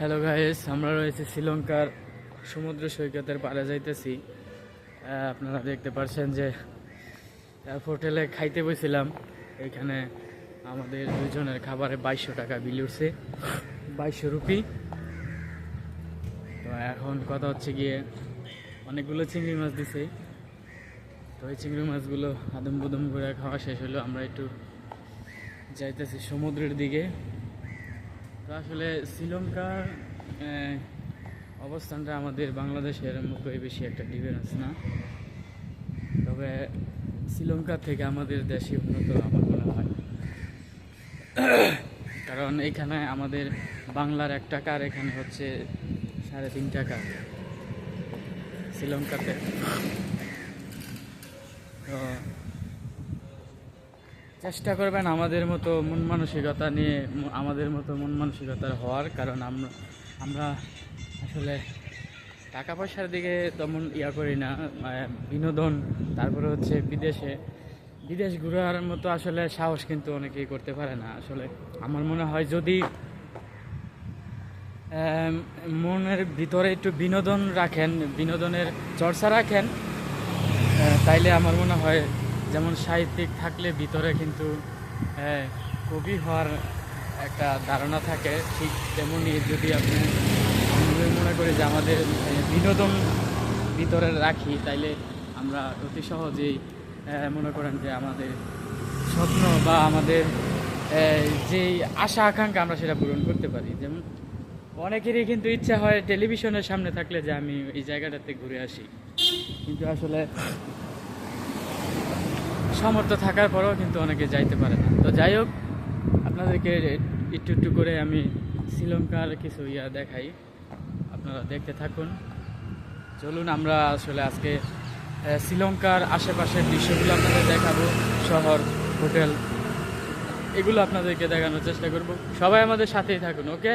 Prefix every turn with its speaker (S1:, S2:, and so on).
S1: Hello guys আমরা রয়েছে শ্রীলঙ্কার সমুদ্র সৈকতের পাড়ে যাইতেছি। আপনারা দেখতে পারছেন যে হোটেলে খাইতে বসছিলাম এখানে আমাদের দুজনের খাবারে বাইশশো টাকা বিল উঠছে। বাইশশো রুপি। তো এখন কথা হচ্ছে গিয়ে, অনেকগুলো চিংড়ি মাছ দিছে। তো এই চিংড়ি মাছগুলো আদম বুদম করে খাওয়া শেষ হলো। আমরা একটু যাইতেছি সমুদ্রের দিকে। আসলে শ্রীলঙ্কার অবস্থানটা আমাদের বাংলাদেশের মতোই বেশি একটা ডিফারেন্স না। তবে শ্রীলঙ্কা থেকে আমাদের দেশে উন্নত আমার মনে হয়। কারণ এখানে আমাদের বাংলার এক টাকা আর এখানে হচ্ছে সাড়ে তিন টাকা শ্রীলঙ্কাতে তো চেষ্টা করবেন আমাদের মতো মন মানসিকতা নিয়ে, আমাদের মতো মন মানসিকতার হওয়ার, কারণ আমরা আমরা আসলে টাকা পয়সার দিকে তেমন ইয়া করি না বিনোদন, তারপরে হচ্ছে বিদেশে, বিদেশ ঘোরার মতো আসলে সাহস কিন্তু অনেকেই করতে পারে না। আসলে আমার মনে হয় যদি মনের ভিতরে একটু বিনোদন রাখেন, বিনোদনের চর্চা রাখেন তাইলে আমার মনে হয় যেমন সাহিত্যিক থাকলে ভিতরে কিন্তু আহ, কবি হওয়ার একটা ধারণা থাকে ঠিক তেমনি যদি আপনি মনে করি যে আমাদের বিনোদন ভিতরে রাখি তাইলে আমরা অতি সহজেই মনে করেন যে আমাদের স্বপ্ন বা আমাদের যেই আশা আকাঙ্ক্ষা আমরা সেটা পূরণ করতে পারি। যেমন অনেকেরই কিন্তু ইচ্ছা হয় টেলিভিশনের সামনে থাকলে যে আমি এই জায়গাটাতে ঘুরে আসি। কিন্তু আসলে সামর্থ্য থাকার পরেও কিন্তু অনেকে যাইতে পারে না। তো যাই হোক, আপনাদেরকে একটু একটু করে আমি শ্রীলঙ্কার কিছু ইয়া দেখাই। আপনারা দেখতে থাকুন। চলুন, আমরা আসলে আজকে শ্রীলঙ্কার আশেপাশের দৃশ্যগুলো আপনাদের দেখাবো। শহর, হোটেল, এগুলো আপনাদেরকে দেখানোর চেষ্টা করব। সবাই আমাদের সাথেই থাকুন, ওকে?